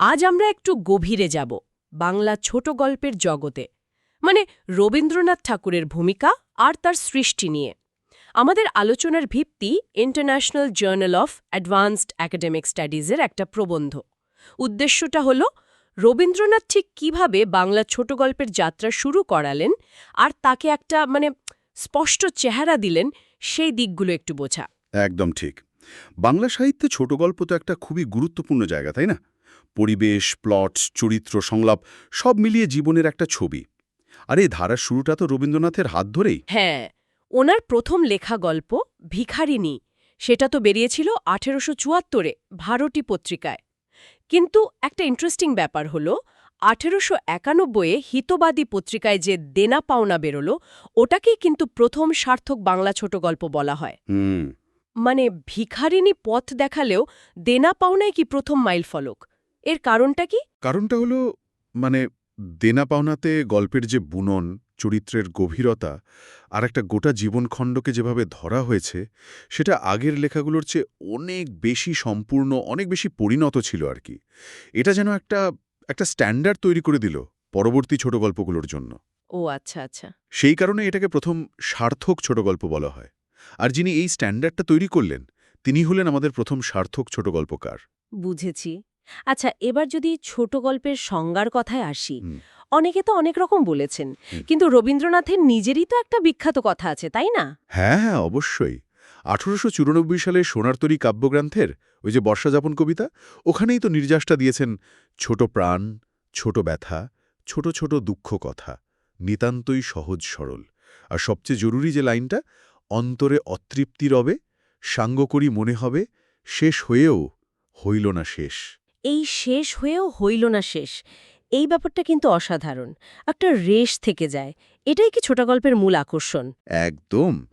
আজ আমরা একটু গভীরে যাব, বাংলা ছোট গল্পের জগতে। মানে রবীন্দ্রনাথ ঠাকুরের ভূমিকা আর তার সৃষ্টি নিয়ে। আমাদের আলোচনার ভিত্তি international journal of advanced academic স্টাডিজের একটা প্রবন্ধ। উদ্দেশ্যটা হল, রবীন্দ্রনাথ ঠিক কীভাবে বাংলা ছোট গল্পের যাত্রা শুরু করালেন আর তাকে একটা মানে স্পষ্ট চেহারা দিলেন, সেই দিকগুলো একটু বোঝা। একদম ঠিক। বাংলা সাহিত্যে ছোট গল্প তো একটা খুবই গুরুত্বপূর্ণ জায়গা, তাই না? পরিবেশ প্লট চরিত্র সংলাপ সব মিলিয়ে জীবনের একটা ছবি। আর এই ধারার শুরুটা তো রবীন্দ্রনাথের হাত ধরেই। হ্যাঁ ওনার প্রথম লেখা গল্প ভিখারিনী সেটা তো বেরিয়েছিল আঠেরোশো চুয়াত্তরে ভারতী পত্রিকায়। কিন্তু একটা ইন্টারেস্টিং ব্যাপার হলো আঠেরোশো একানব্বইয়ে হিতবাদী পত্রিকায় যে দেনা পাওনা বেরোলো ওটাকেই কিন্তু প্রথম সার্থক বাংলা ছোট গল্প বলা হয়। মানে ভিখারিনী পথ দেখালেও দেনা পাওনাই কি প্রথম মাইল ফলক? এর কারণটা কি? কারণটা হলো মানে দেনা পাওনাতে গল্পের যে বুনন চরিত্রের গভীরতা আর একটা গোটা জীবনখণ্ডকে যেভাবে ধরা হয়েছে সেটা আগের লেখাগুলোর চেয়ে অনেক বেশি সম্পূর্ণ অনেক বেশি পরিণত ছিল আর কি। এটা যেন একটা একটা স্ট্যান্ডার্ড তৈরি করে দিল পরবর্তী ছোট গল্পগুলোর জন্য। ও আচ্ছা আচ্ছা। সেই কারণে এটাকে প্রথম সার্থক ছোট গল্প বলা হয়। আর যিনি এই স্ট্যান্ডার্ডটা তৈরি করলেন তিনি হলেন আমাদের প্রথম সার্থক ছোট গল্পকার। বুঝেছি। আচ্ছা এবার যদি ছোট গল্পের সংজ্ঞার কথায় আসি অনেকে তো অনেক রকম বলেছেন কিন্তু রবীন্দ্রনাথের নিজেরই তো একটা বিখ্যাত কথা আছে তাই না? হ্যাঁ হ্যাঁ অবশ্যই। আঠারোশো চুরানব্বই সালে সোনারতরী কাব্যগ্রন্থের ওই যে বর্ষাযাপন কবিতা ওখানেই তো নির্যাসটা দিয়েছেন ছোট প্রাণ ছোট ব্যথা ছোট ছোট দুঃখ কথা নিতান্তই সহজ সরল। আর সবচেয়ে জরুরি যে লাইনটা অন্তরে অতৃপ্তি রবে সাঙ্গ করি মনে হবে শেষ হয়েও হইল না শেষ। এই শেষ হয়েও হইল না শেষ। এই ব্যাপারটা কিন্তু অসাধারণ। একটা রেশ থেকে যায়। এটাই কি ছোট গল্পের মূল আকর্ষণ? একদম।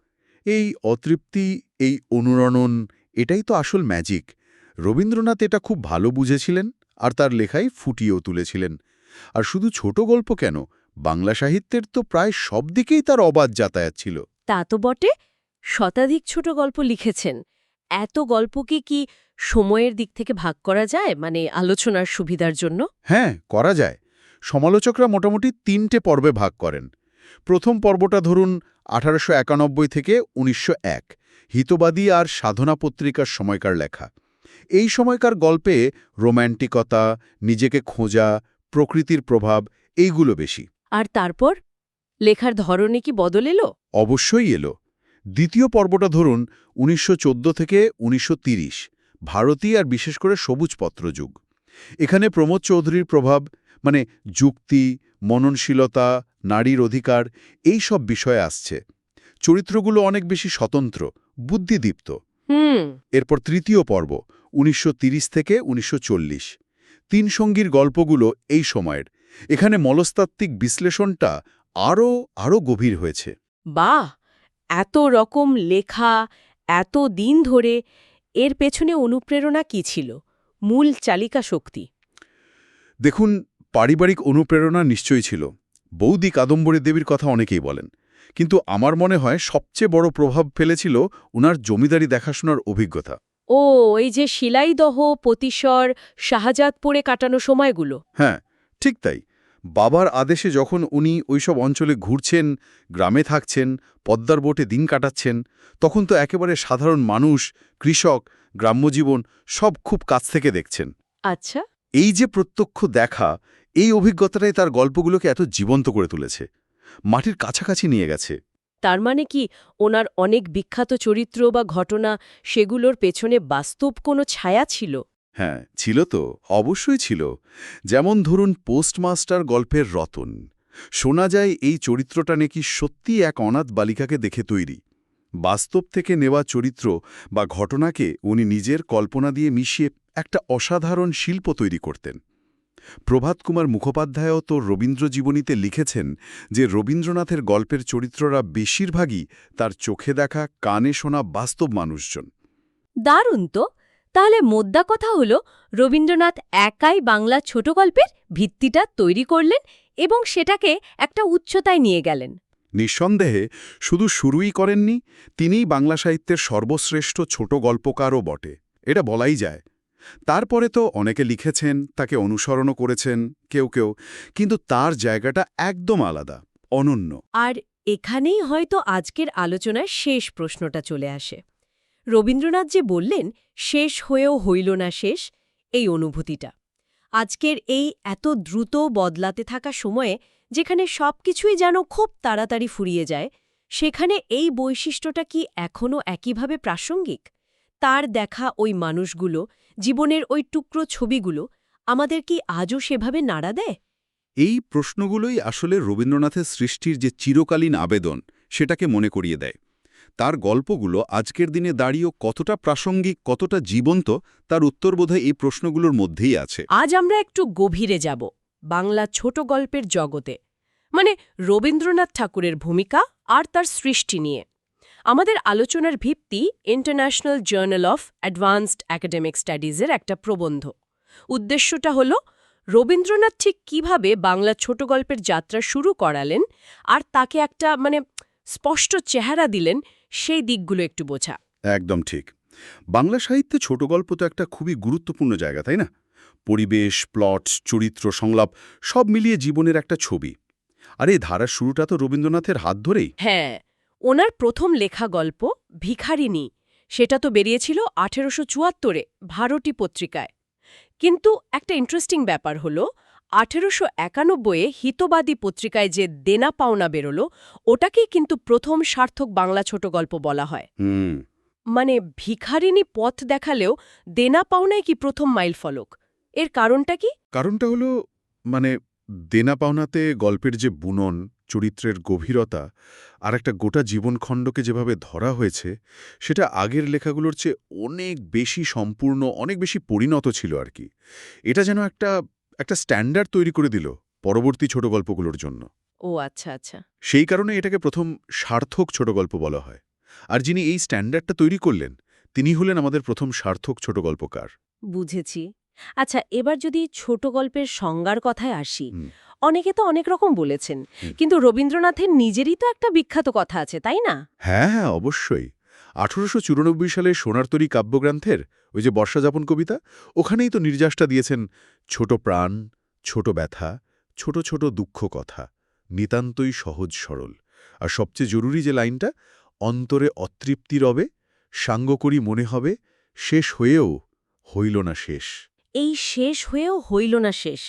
এই অতৃপ্তি এই অনুরণন এটাই তো আসল ম্যাজিক রবীন্দ্রনাথ এটা খুব ভালো বুঝেছিলেন আর তার লেখায় ফুটিয়েও তুলেছিলেন। আর শুধু ছোট গল্প কেন? বাংলা সাহিত্যের তো প্রায় সব দিকেই তার অবাধ যাতায়াত ছিল। তা তো বটে। শতাধিক ছোট গল্প লিখেছেন। এত গল্পকে কি সময়ের দিক থেকে ভাগ করা যায়? মানে আলোচনার সুবিধার জন্য? হ্যাঁ করা যায়। সমালোচকরা মোটামুটি তিনটে পর্বে ভাগ করেন। প্রথম পর্বটা ধরুন আঠারোশো একানব্বই থেকে উনিশশো এক হিতবাদী আর সাধনা পত্রিকার সময়কার লেখা। এই সময়কার গল্পে রোম্যান্টিকতা নিজেকে খোঁজা প্রকৃতির প্রভাব এইগুলো বেশি। আর তারপর? লেখার ধরনে কি বদল এলো? অবশ্যই এলো। দ্বিতীয় পর্বটা ধরুন উনিশশো চোদ্দ থেকে উনিশশো ভারতী আর বিশেষ করে সবুজপত্র যুগ এখানে প্রমোদ চৌধুরীর প্রভাব মানে যুক্তি মননশীলতা নারীর অধিকার এই সব বিষয়ে আসছে। চরিত্রগুলো অনেক বেশি স্বতন্ত্র বুদ্ধিদীপ্ত। এরপর তৃতীয় পর্ব উনিশশো থেকে উনিশশো তিন সঙ্গীর গল্পগুলো এই সময়ের। এখানে মলস্তাত্ত্বিক বিশ্লেষণটা আরও আরও গভীর হয়েছে। বাহ! এত রকম লেখা এত দিন ধরে এর পেছনে অনুপ্রেরণা কি ছিল? মূল চালিকা শক্তি। দেখুন পারিবারিক অনুপ্রেরণা নিশ্চয়ই ছিল। বৌদি কাদম্বরী দেবীর কথা অনেকেই বলেন। কিন্তু আমার মনে হয় সবচেয়ে বড় প্রভাব ফেলেছিল উনার জমিদারি দেখাশোনার অভিজ্ঞতা। ও এই যে শিলাইদহ পতিশ্বর শাহজাদপুরে কাটানো সময়গুলো। হ্যাঁ ঠিক তাই। বাবার আদেশে যখন উনি ওইসব অঞ্চলে ঘুরছেন গ্রামে থাকছেন পদ্মার বোটে দিন কাটাচ্ছেন তখন তো একেবারে সাধারণ মানুষ কৃষক গ্রাম্যজীবন সব খুব কাছ থেকে দেখছেন। আচ্ছা। এই যে প্রত্যক্ষ দেখা এই অভিজ্ঞতাটাই তার গল্পগুলোকে এত জীবন্ত করে তুলেছে। মাটির কাছাকাছি নিয়ে গেছে। তার মানে কি ওনার অনেক বিখ্যাত চরিত্র বা ঘটনা সেগুলোর পেছনে বাস্তব কোনো ছায়া ছিল? হ্যাঁ ছিল তো, অবশ্যই ছিল। যেমন ধরুন পোস্টমাস্টার গল্পের রতন। শোনা যায় এই চরিত্রটা নাকি সত্যি এক অনাথ বালিকাকে দেখে তৈরি। বাস্তব থেকে নেওয়া চরিত্র বা ঘটনাকে উনি নিজের কল্পনা দিয়ে মিশিয়ে একটা অসাধারণ শিল্প তৈরি করতেন। প্রভাত কুমার মুখোপাধ্যায়ও তো রবীন্দ্র জীবনীতে লিখেছেন যে রবীন্দ্রনাথের গল্পের চরিত্ররা বেশিরভাগই তার চোখে দেখা, কানে শোনা বাস্তব মানুষজন। দারুণ তো! তাহলে মোদ্দা কথা হলো রবীন্দ্রনাথ একাই বাংলা ছোট গল্পের ভিত্তিটা তৈরি করলেন এবং সেটাকে একটা উচ্চতায় নিয়ে গেলেন। নিঃসন্দেহে শুধু শুরুই করেননি তিনিই বাংলা সাহিত্যের সর্বশ্রেষ্ঠ ছোট গল্পকারও বটে এটা বলাই যায়। তারপরে তো অনেকে লিখেছেন তাকে অনুসরণও করেছেন কেউ কেউ কিন্তু তার জায়গাটা একদম আলাদা অনন্য। আর এখানেই হয়তো আজকের আলোচনায় শেষ প্রশ্নটা চলে আসে। রবীন্দ্রনাথ যে বললেন, শেষ হয়েও হইল না শেষ এই অনুভূতিটা। আজকের এই এত দ্রুত বদলাতে থাকা সময়ে, যেখানে সবকিছুই যেন খুব তাড়াতাড়ি ফুরিয়ে যায়, সেখানে এই বৈশিষ্ট্যটা কি এখনও একইভাবে প্রাসঙ্গিক? তার দেখা ওই মানুষগুলো, জীবনের ওই টুকরো ছবিগুলো, আমাদের কি আজও সেভাবে নাড়া দেয়? এই প্রশ্নগুলোই আসলে রবীন্দ্রনাথের সৃষ্টির যে চিরকালীন আবেদন, সেটাকে মনে করিয়ে দেয়। তার গল্পগুলো আজকের দিনে দাঁড়িয়েও কতটা প্রাসঙ্গিক, কতটা জীবন্ত, তার উত্তর বোধহয় এই প্রশ্নগুলোর মধ্যেই আছে। আজ আমরা একটু গভীরে যাব, বাংলা ছোট গল্পের জগতে। মানে রবীন্দ্রনাথ ঠাকুরের ভূমিকা আর তার সৃষ্টি নিয়ে। আমাদের আলোচনার ভিত্তি international journal of advanced academic স্টাডিজের একটা প্রবন্ধ। উদ্দেশ্যটা হল, রবীন্দ্রনাথ ঠিক কীভাবে বাংলা ছোট গল্পের যাত্রা শুরু করালেন আর তাকে একটা মানে স্পষ্ট চেহারা দিলেন সেই দিকগুলো একটু বোঝা। একদম ঠিক। বাংলা সাহিত্যে ছোট গল্প তো একটা খুবই গুরুত্বপূর্ণ জায়গা তাই না? পরিবেশ প্লট চরিত্র সংলাপ সব মিলিয়ে জীবনের একটা ছবি। আর এই ধারার শুরুটা তো রবীন্দ্রনাথের হাত ধরেই। হ্যাঁ ওনার প্রথম লেখা গল্প ভিখারিনী সেটা তো বেরিয়েছিল আঠেরোশো চুয়াত্তরে ভারতী পত্রিকায়। কিন্তু একটা ইন্টারেস্টিং ব্যাপার হল আঠেরোশো একানব্বইয়ে হিতবাদী পত্রিকায় যে দেনা পাওনা বেরোল ওটাকেই কিন্তু প্রথম সার্থক বাংলা ছোট গল্প বলা হয়। মানে ভিখারিনী পথ দেখালেও দেনা পাওনাই কি প্রথম মাইল ফলক? এর কারণটা কি? কারণটা হলো মানে দেনা পাওনাতে গল্পের যে বুনন চরিত্রের গভীরতা আর একটা গোটা জীবনখণ্ডকে যেভাবে ধরা হয়েছে সেটা আগের লেখাগুলোর চেয়ে অনেক বেশি সম্পূর্ণ অনেক বেশি পরিণত ছিল আর কি। এটা যেন একটা একটা স্ট্যান্ডার্ড তৈরি করে দিল পরবর্তী ছোট গল্পগুলোর জন্য। ও আচ্ছা আচ্ছা। সেই কারণে এটাকে প্রথম সার্থক ছোট গল্প বলা হয়। আর যিনি এই স্ট্যান্ডার্ডটা তৈরি করলেন তিনি হলেন আমাদের প্রথম সার্থক ছোট গল্পকার। বুঝেছি। আচ্ছা এবার যদি ছোট গল্পের সংজ্ঞার কথায় আসি অনেকে তো অনেক রকম বলেছেন কিন্তু রবীন্দ্রনাথের নিজেরই তো একটা বিখ্যাত কথা আছে তাই না? হ্যাঁ হ্যাঁ অবশ্যই। আঠারোশো চুরানব্বই সালে সোনারতরী কাব্যগ্রন্থের ওই যে বর্ষাযাপন কবিতা ওখানেই তো নির্যাসটা দিয়েছেন ছোট প্রাণ ছোট ব্যথা ছোট ছোট দুঃখ কথা নিতান্তই সহজ সরল। আর সবচেয়ে জরুরি যে লাইনটা অন্তরে অতৃপ্তি রবে সাঙ্গ করি মনে হবে শেষ হয়েও হইল না শেষ। এই শেষ হয়েও হইল না শেষ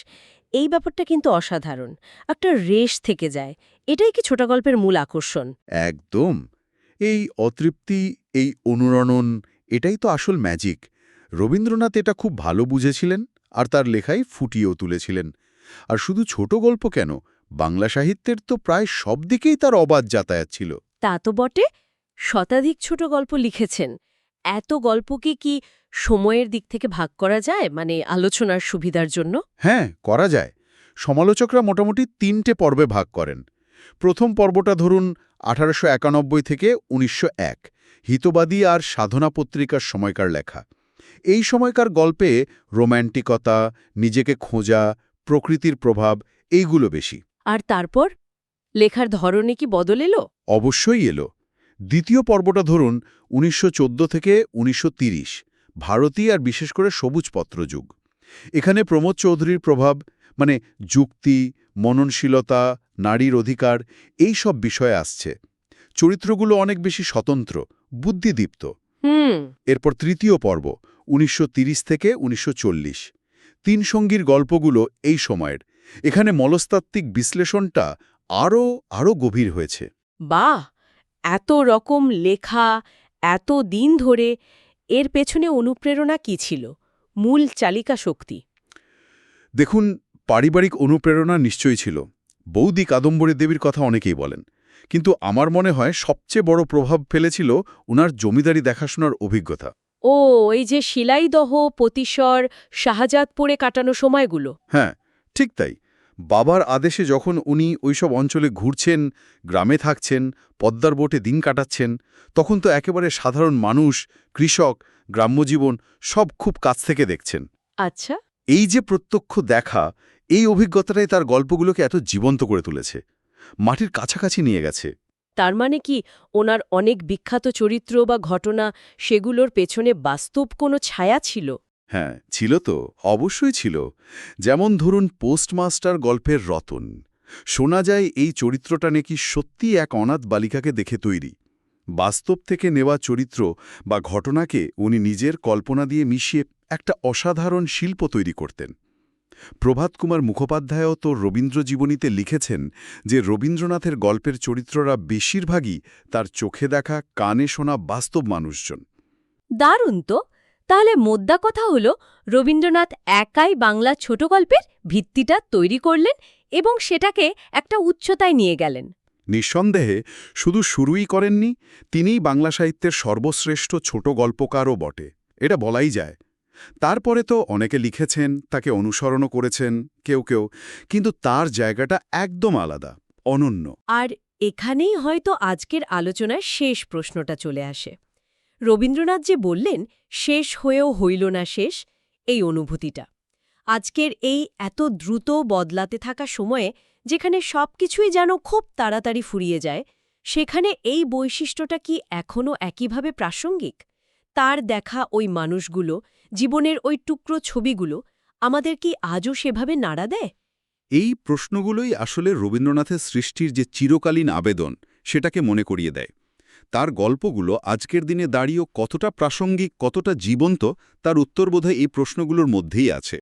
এই ব্যাপারটা কিন্তু অসাধারণ একটা রেশ থেকে যায় এটাই কি ছোট গল্পের মূল আকর্ষণ? একদম এই অতৃপ্তি এই অনুরণন এটাই তো আসল ম্যাজিক রবীন্দ্রনাথ এটা খুব ভালো বুঝেছিলেন আর তার লেখায় ফুটিয়েও তুলেছিলেন। আর শুধু ছোট গল্প কেন বাংলা সাহিত্যের তো প্রায় সব দিকেই তার অবাধ যাতায়াত ছিল। তা তো বটে। শতাধিক ছোট গল্প লিখেছেন। এত গল্পকে কি সময়ের দিক থেকে ভাগ করা যায়? মানে আলোচনার সুবিধার জন্য? হ্যাঁ করা যায়। সমালোচকরা মোটামুটি তিনটে পর্বে ভাগ করেন। প্রথম পর্বটা ধরুন আঠারোশো একানব্বই থেকে উনিশশো এক হিতবাদী আর সাধনা পত্রিকার সময়কার লেখা। এই সময়কার গল্পে রোম্যান্টিকতা নিজেকে খোঁজা প্রকৃতির প্রভাব এইগুলো বেশি। আর তারপর? লেখার ধরনে কি বদল এলো? অবশ্যই এলো। দ্বিতীয় পর্বটা ধরুন উনিশশো চোদ্দ থেকে উনিশশো ভারতী আর বিশেষ করে সবুজপত্র যুগ। এখানে প্রমোদ চৌধুরীর প্রভাব মানে যুক্তি মননশীলতা নারীর অধিকার এই সব বিষয়ে আসছে। চরিত্রগুলো অনেক বেশি স্বতন্ত্র বুদ্ধিদীপ্ত। হুম। এরপর তৃতীয় পর্ব উনিশশো থেকে উনিশশো তিন সঙ্গীর গল্পগুলো এই সময়ের। এখানে মনস্তাত্ত্বিক বিশ্লেষণটা আরও আরও গভীর হয়েছে। বাহ! এত রকম লেখা এত দিন ধরে এর পেছনে অনুপ্রেরণা কি ছিল? মূল চালিকা শক্তি। দেখুন পারিবারিক অনুপ্রেরণা নিশ্চয়ই ছিল। বৌদি কাদম্বরী দেবীর কথা অনেকেই বলেন। কিন্তু আমার মনে হয় সবচেয়ে বড় প্রভাব ফেলেছিল উনার জমিদারি দেখাশোনার অভিজ্ঞতা। ও এই যে শিলাইদহ পতিশ্বর শাহজাদপুরে কাটানো সময়গুলো। হ্যাঁ ঠিক তাই। বাবার আদেশে যখন উনি ওইসব অঞ্চলে ঘুরছেন গ্রামে থাকছেন পদ্মার বোটে দিন কাটাচ্ছেন তখন তো একেবারে সাধারণ মানুষ কৃষক গ্রাম্যজীবন সব খুব কাছ থেকে দেখছেন। আচ্ছা। এই যে প্রত্যক্ষ দেখা এই অভিজ্ঞতাটাই তার গল্পগুলোকে এত জীবন্ত করে তুলেছে। মাটির কাছাকাছি নিয়ে গেছে। তার মানে কি, ওনার অনেক বিখ্যাত চরিত্র বা ঘটনা সেগুলোর পেছনে বাস্তব কোনো ছায়া ছিল? হ্যাঁ ছিল তো, অবশ্যই ছিল। যেমন ধরুন পোস্টমাস্টার গল্পের রতন। শোনা যায় এই চরিত্রটা নাকি সত্যি এক অনাথ বালিকাকে দেখে তৈরি। বাস্তব থেকে নেওয়া চরিত্র বা ঘটনাকে উনি নিজের কল্পনা দিয়ে মিশিয়ে একটা অসাধারণ শিল্প তৈরি করতেন। প্রভাত কুমার মুখোপাধ্যায়ও তো রবীন্দ্র জীবনীতে লিখেছেন যে রবীন্দ্রনাথের গল্পের চরিত্ররা বেশিরভাগই তার চোখে দেখা কানে শোনা বাস্তব মানুষজন। দারুণ তো! তাহলে মোদ্দা কথা হল রবীন্দ্রনাথ একাই বাংলা ছোট গল্পের ভিত্তিটা তৈরি করলেন এবং সেটাকে একটা উচ্চতায় নিয়ে গেলেন। নিঃসন্দেহে শুধু শুরুই করেননি তিনিই বাংলা সাহিত্যের সর্বশ্রেষ্ঠ ছোট গল্পকারও বটে। এটা বলাই যায়। তারপরে তো অনেকে লিখেছেন, তাকে অনুসরণও করেছেন, কেউ কেউ, কিন্তু তার জায়গাটা একদম আলাদা, অনন্য। আর এখানেই হয়তো আজকের আলোচনায় শেষ প্রশ্নটা চলে আসে। রবীন্দ্রনাথ যে বললেন, শেষ হয়েও হইল না শেষ এই অনুভূতিটা। আজকের এই এত দ্রুত বদলাতে থাকা সময়ে, যেখানে সবকিছুই যেন খুব তাড়াতাড়ি ফুরিয়ে যায়, সেখানে এই বৈশিষ্ট্যটা কি এখনও একইভাবে প্রাসঙ্গিক? তার দেখা ওই মানুষগুলো, জীবনের ওই টুকরো ছবিগুলো, আমাদের কি আজও সেভাবে নাড়া দেয়? এই প্রশ্নগুলোই আসলে রবীন্দ্রনাথের সৃষ্টির যে চিরকালীন আবেদন, সেটাকে মনে করিয়ে দেয়। তার গল্পগুলো আজকের দিনে দাঁড়িয়েও কতটা প্রাসঙ্গিক, কতটা জীবন্ত, তার উত্তর বোধহয় এই প্রশ্নগুলোর মধ্যেই আছে।